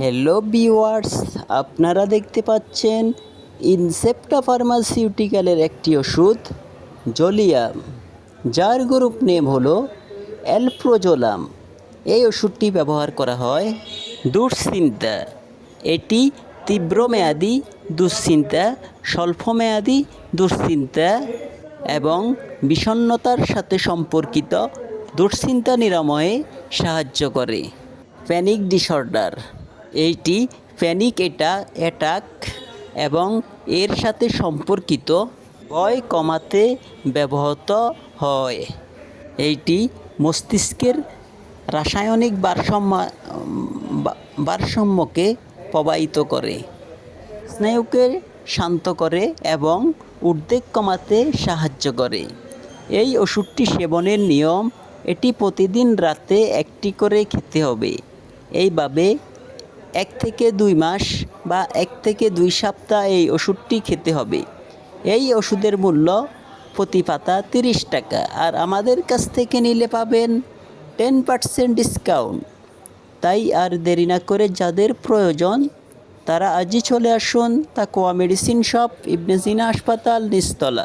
Hello viewers আপনারা দেখতে পাচ্ছেন ইনসেপ্টা ফার্মাসিউটিক্যালের একটি ওষুধ জলিয়াম যার গ্রুপ নেম হলো অ্যালপ্রোজোলাম এই ওষুধটি ব্যবহার করা হয় দুশ্চিন্তা। এটি তীব্রমেয়াদী দুশ্চিন্তা, স্বল্পমেয়াদী দুশ্চিন্তা এবং বিষণ্ণতার সাথে সম্পর্কিত দুশ্চিন্তা নিরাময়ে সাহায্য করে। প্যানিক ডিসঅর্ডার এইটি প্যানিক এটা অ্যাটাক এবং এর সাথে সম্পর্কিত ভয় কমাতে ব্যবহৃত হয়। এইটি মস্তিষ্কের রাসায়নিক ভারসাম্য ভারসাম্যকে প্রবাহিত করে, স্নায়ুকে শান্ত করে এবং উদ্বেগ কমাতে সাহায্য করে। এই ওষুধটি সেবনের নিয়ম, এটি প্রতিদিন রাতে একটি করে খেতে হবে। এইভাবে এক থেকে দুই মাস বা এক থেকে দুই সপ্তাহ এই ওষুধটি খেতে হবে। এই ওষুধের মূল্য প্রতি পাতা তিরিশ টাকা। আর আমাদের কাছ থেকে নিলে পাবেন টেন পার্সেন্ট ডিসকাউন্ট। তাই আর দেরি না করে যাদের প্রয়োজন, তারা আজই চলে আসুন তাকোয়া মেডিসিন শপ, ইবনে সিনা হাসপাতাল নিস্তলা